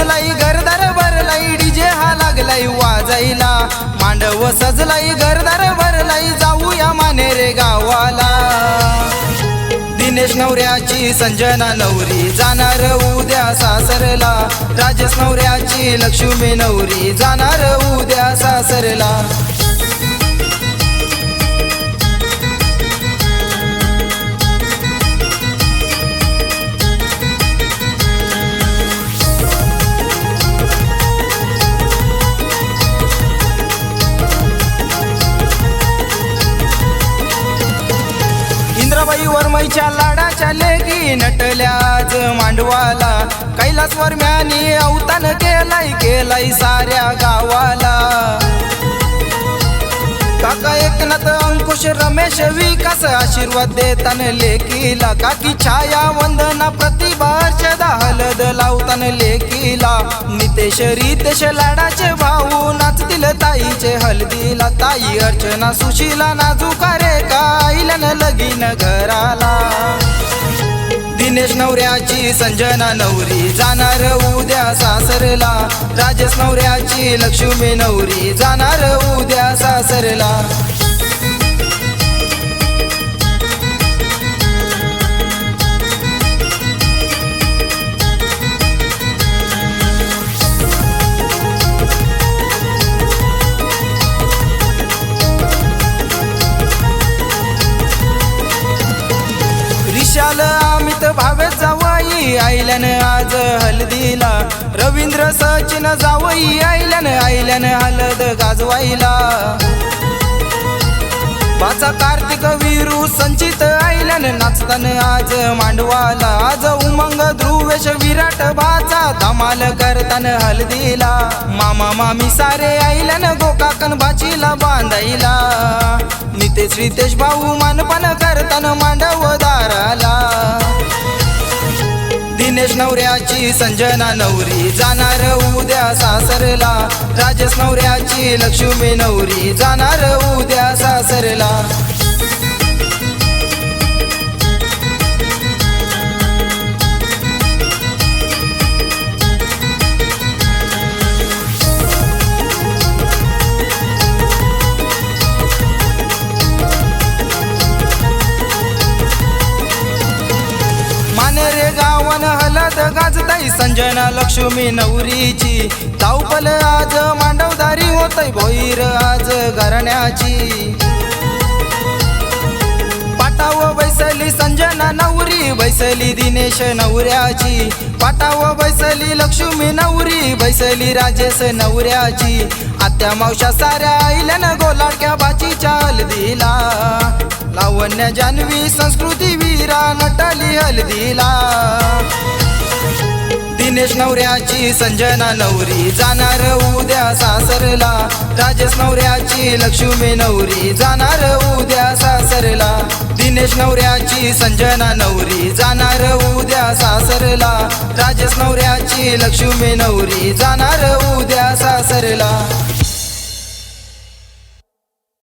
सजलाई घरदार भरलाई डीजे हा लागलाय वाजायला. मांडव सजलाई घरदार भरलाई जाऊया मानेरे गावाला. दिनेश नवऱ्याची संजना नवरी जाणार उद्या सासरला. राजेश नवऱ्याची लक्ष्मी नवरी जाणार उद्या सासरला. वरमईच्या लाडाच्या लेगी नटल्याच मांडवाला. कैलास वर्म्यानी अवतान केलाय केलाय साऱ्या गावाला. काका एकनाथ अंकुश रमेश विकास आशीर्वाद देतान लेकीला. काकी छाया वंदना प्रतिभा अर्चदा हलद लावतान लेकीला. नितेश रितेश लाडाचे भाऊ नाचतील ताईचे हलदीला ताई अर्चना सुशीला नाजुका रे दिनेश नवऱ्याची संजना नवरी. जाणार उद्या सासरला. राजेश नवऱ्याची लक्ष्मी नवरी. जाणार उद्या सासरला. विशाल भावे जावाई आईल्यान आज हलदीला. रवींद्र सचिन जावई आईल्यान आईल्यान हलद गाजवाईला माझा कार्तिक वीरू संचित आईल्यान नाचतान आज मांडवाला. आज उमंग ध्रुवेश विराट बाचा धमाल करतान हलदीला. मामा मामी सारे आईल्यान गोकाकन बाचीला बांधाईला नितेश रितेश भाऊ मानपान करतान मांडव दाराला. दिनेश नवऱ्याची संजना नवरी. जाणार उद्या सासरला. राजेश नवऱ्याची लक्ष्मी नवरी. जाणार उद्या सासरला. गाजताई संजना लक्ष्मी नवरीची. धावपल आज मांडवदारी होतय भोईर आज घरण्याची. पाटाव बैसली संजना नवरी बैसली दिनेश नवऱ्याची. पाटाव बैसली लक्ष्मी नवरी बैसली राजेश नवऱ्याची. आत्या मावशा साऱ्या आईल्यान गोलाडक्या बाचीच्या दिला लावण्य जान्हवी संस्कृती वीरा नटाली हलदीला. दिनेश नवऱ्याची संजना नवरी. जाणार उद्या सासरला. राजेश नवऱ्याची लक्ष्मी नवरी. जाणार उद्या सासरला. दिनेश नवऱ्याची संजना नवरी. जाणार उद्या सासरला. राजेश नवऱ्याची लक्ष्मी नवरी. जाणार उद्या सासरला.